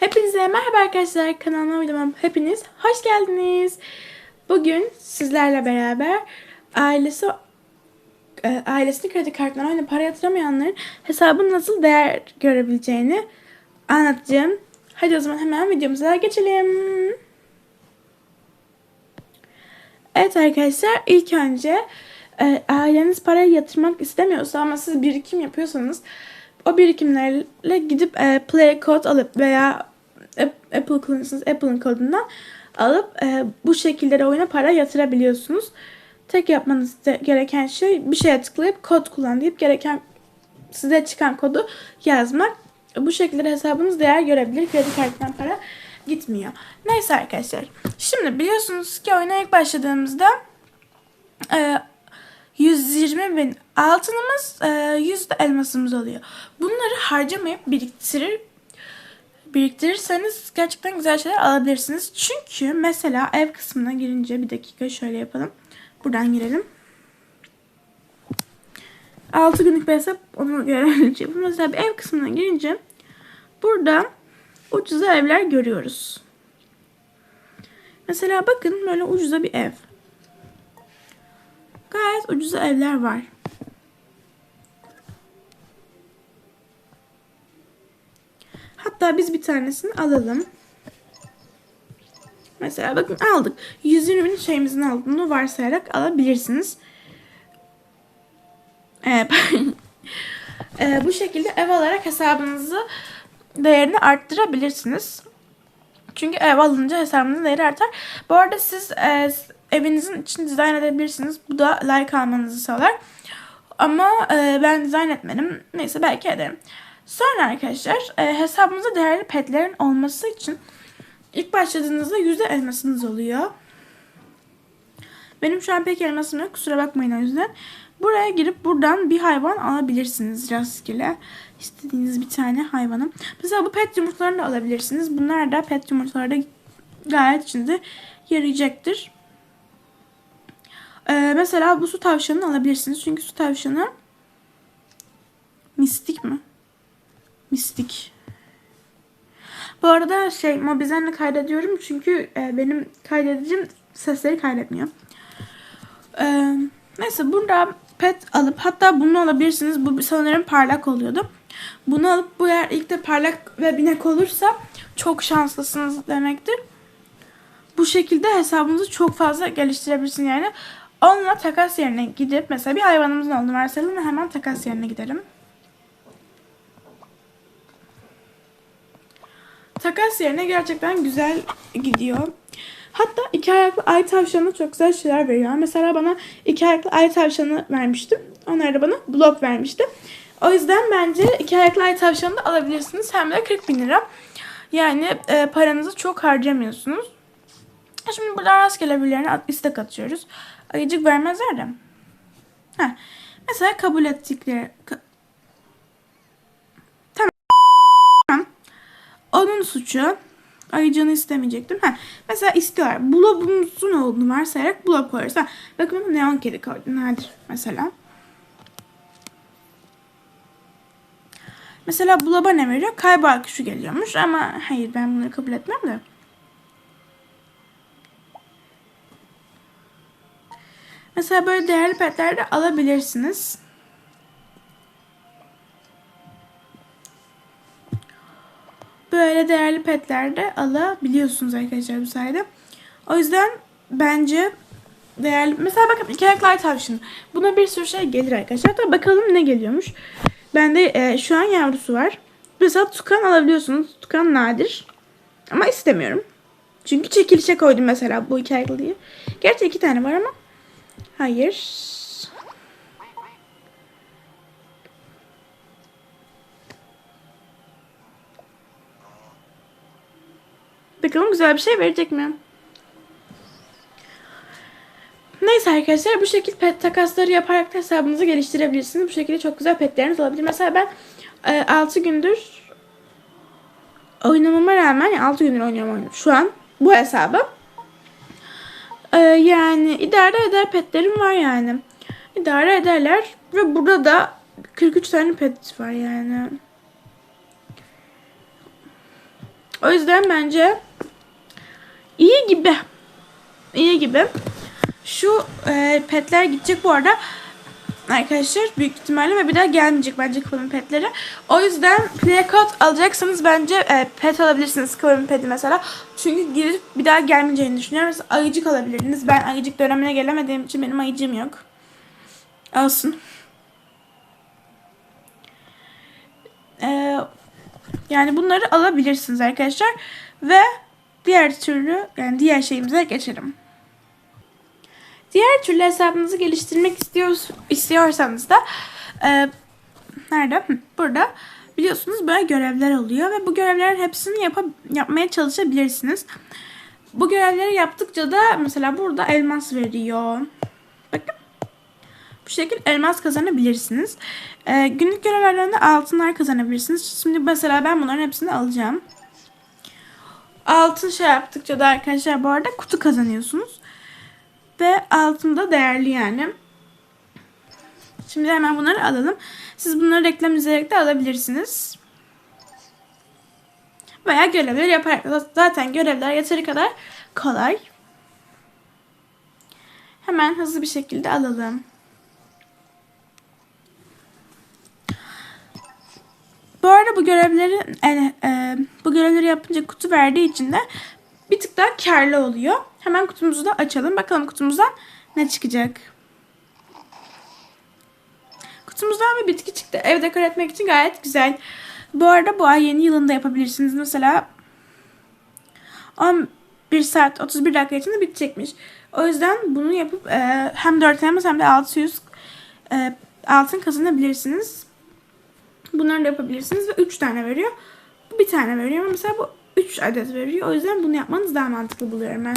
Hepinize merhaba arkadaşlar. Kanalıma videoma hepiniz hoş geldiniz. Bugün sizlerle beraber ailesi e, ailesini kredi kartlarına oyuna para yatıramayanların hesabın nasıl değer görebileceğini anlatacağım. Hadi o zaman hemen videomuza geçelim. Evet arkadaşlar ilk önce e, aileniz parayı yatırmak istemiyorsa ama siz birikim yapıyorsanız o birikimlerle gidip e, Play Code alıp veya Apple kullanıyorsanız Apple'ın kodundan alıp e, bu şekilde oyuna para yatırabiliyorsunuz. Tek yapmanız gereken şey bir şeye tıklayıp kod kullan deyip gereken size çıkan kodu yazmak. Bu şekilde hesabınız değer görebilir. Kredi kartından para gitmiyor. Neyse arkadaşlar. Şimdi biliyorsunuz ki oyuna ilk başladığımızda e, 120 bin altınımız, e, 100 de elmasımız oluyor. Bunları harcamayıp biriktirir biriktirirseniz gerçekten güzel şeyler alabilirsiniz. Çünkü mesela ev kısmına girince bir dakika şöyle yapalım. Buradan girelim. 6 günlük bir hesap onu görebilince. Mesela bir ev kısmına girince burada ucuza evler görüyoruz. Mesela bakın böyle ucuza bir ev. Gayet ucuza evler var. Hatta biz bir tanesini alalım. Mesela bakın aldık. 120 bin şeyimizin aldığını varsayarak alabilirsiniz. Ee, ee, bu şekilde ev alarak hesabınızı değerini arttırabilirsiniz. Çünkü ev alınca hesabınızın değeri artar. Bu arada siz e, evinizin için dizayn edebilirsiniz. Bu da like almanızı sağlar. Ama e, ben dizayn etmedim. Neyse belki ederim. Sonra arkadaşlar e, hesabımızda değerli petlerin olması için ilk başladığınızda yüzde elmasınız oluyor. Benim şu an pek elmasım yok. Kusura bakmayın o yüzden. Buraya girip buradan bir hayvan alabilirsiniz rastgele. İstediğiniz bir tane hayvanı. Mesela bu pet yumurtalarını da alabilirsiniz. Bunlar da pet yumurtalarda gayet içinde yarayacaktır. Ee, mesela bu su tavşanını alabilirsiniz. Çünkü su tavşanı mistik mi? Mistik. Bu arada şey Mobizen'le kaydediyorum çünkü e, benim kaydedicim sesleri kaydetmiyor. E, neyse burada pet alıp hatta bunu alabilirsiniz. Bu sanırım parlak oluyordu. Bunu alıp bu yer ilk de parlak ve binek olursa çok şanslısınız demektir. Bu şekilde hesabınızı çok fazla geliştirebilirsiniz yani. Onunla takas yerine gidip mesela bir hayvanımızın olduğunu varsayalım ve hemen takas yerine gidelim. Takas yerine gerçekten güzel gidiyor. Hatta iki ayaklı ay tavşanı çok güzel şeyler veriyor. Mesela bana iki ayaklı ay tavşanı vermişti. Onlar da bana blok vermişti. O yüzden bence iki ayaklı ay tavşanı da alabilirsiniz. Hem de 40 bin lira. Yani e, paranızı çok harcamıyorsunuz. Şimdi burada rastgele birilerine istek atıyoruz. Ayıcık vermezler de. Heh. Mesela kabul ettikleri... Onun suçu ayıcığını istemeyecektim. Ha, mesela istiyorlar. Blobumuzun olduğunu varsayarak blob koyarız. Ha, bakın neon kedi koydum. Nadir mesela. Mesela bloba ne veriyor? Kaybol kuşu geliyormuş ama hayır ben bunları kabul etmem de. Mesela böyle değerli petler de alabilirsiniz. Böyle değerli petler de alabiliyorsunuz arkadaşlar bu sayede. O yüzden bence değerli... Mesela bakın iki ayaklı ay tavşanı. Buna bir sürü şey gelir arkadaşlar. Hatta bakalım ne geliyormuş. Bende e, şu an yavrusu var. Mesela tukan alabiliyorsunuz. Tukan nadir. Ama istemiyorum. Çünkü çekilişe koydum mesela bu iki ayaklıyı. Gerçi iki tane var ama. Hayır. Bakalım güzel bir şey verecek mi? Neyse arkadaşlar bu şekilde pet takasları yaparak da hesabınızı geliştirebilirsiniz. Bu şekilde çok güzel petleriniz olabilir. Mesela ben e, 6 gündür oynamama rağmen yani 6 gündür oynuyorum oyunu. Şu an bu hesabı. E, yani idare eder petlerim var yani. İdare ederler. Ve burada da 43 tane pet var yani. O yüzden bence iyi gibi. İyi gibi. Şu e, petler gidecek bu arada. Arkadaşlar büyük ihtimalle ve bir daha gelmeyecek bence Kıvıl'ın petleri. O yüzden Playcode alacaksanız bence e, pet alabilirsiniz Kıvıl'ın peti mesela. Çünkü girip bir daha gelmeyeceğini düşünüyorum. Mesela ayıcık alabilirdiniz. Ben ayıcık dönemine gelemediğim için benim ayıcığım yok. Olsun. Ee, yani bunları alabilirsiniz arkadaşlar. Ve diğer türlü yani diğer şeyimize geçelim. Diğer türlü hesabınızı geliştirmek istiyor, istiyorsanız da e, nerede? Burada biliyorsunuz böyle görevler oluyor ve bu görevlerin hepsini yapa, yapmaya çalışabilirsiniz. Bu görevleri yaptıkça da mesela burada elmas veriyor. Bakın. Bu şekilde elmas kazanabilirsiniz. E, günlük görevlerinde altınlar kazanabilirsiniz. Şimdi mesela ben bunların hepsini alacağım. Altın şey yaptıkça da arkadaşlar bu arada kutu kazanıyorsunuz. Ve altında değerli yani. Şimdi hemen bunları alalım. Siz bunları reklam izleyerek de alabilirsiniz. Veya görevler yaparak. Zaten görevler yeteri kadar kolay. Hemen hızlı bir şekilde alalım. Arada bu görevleri e, e, bu görevleri yapınca kutu verdiği için de bir tık daha karlı oluyor. Hemen kutumuzu da açalım. Bakalım kutumuzdan ne çıkacak. Kutumuzdan bir bitki çıktı. Ev dekor etmek için gayet güzel. Bu arada bu ay yeni yılında yapabilirsiniz. Mesela 11 saat 31 dakika içinde bitecekmiş. O yüzden bunu yapıp e, hem 4 hem hem de 600 e, altın kazanabilirsiniz. Bunları da yapabilirsiniz ve 3 tane veriyor. Bu bir tane veriyor ama mesela bu 3 adet veriyor. O yüzden bunu yapmanız daha mantıklı buluyorum ben.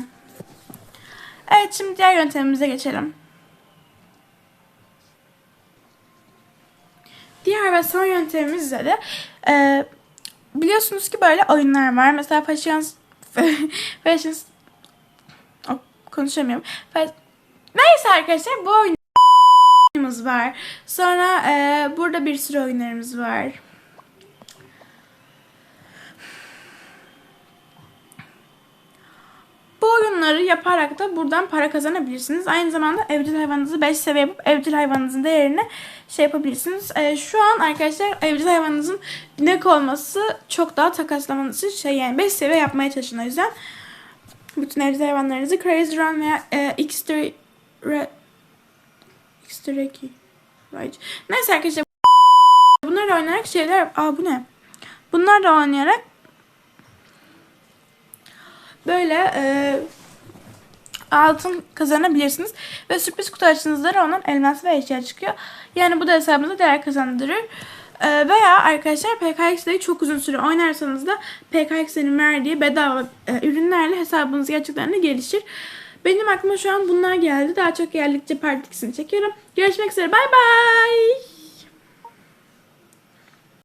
Evet şimdi diğer yöntemimize geçelim. Diğer ve son yöntemimizde de e, biliyorsunuz ki böyle oyunlar var. Mesela Fashions Fashions oh, konuşamıyorum. Neyse arkadaşlar bu oyunlarımız var. Sonra e, burada bir sürü oyunlarımız var. Bu oyunları yaparak da buradan para kazanabilirsiniz. Aynı zamanda evcil hayvanınızı 5 seviye yapıp evcil hayvanınızın değerini şey yapabilirsiniz. Ee, şu an arkadaşlar evcil hayvanınızın binek olması çok daha takaslamanız için şey yani 5 seviye yapmaya çalışın o yüzden. Bütün evcil hayvanlarınızı Crazy Run veya e, X3 Re, X3 Right. Neyse arkadaşlar bunları oynayarak şeyler... Aa bu ne? Bunlarla oynayarak böyle e, altın kazanabilirsiniz. Ve sürpriz kutu açtığınızda da ondan elmas ve eşya çıkıyor. Yani bu da hesabınıza değer kazandırır. E, veya arkadaşlar PKX'de çok uzun süre oynarsanız da PKX'lerin verdiği bedava e, ürünlerle hesabınız gerçekten gelişir. Benim aklıma şu an bunlar geldi. Daha çok geldikçe part 2'sini çekiyorum. Görüşmek üzere. Bay bay.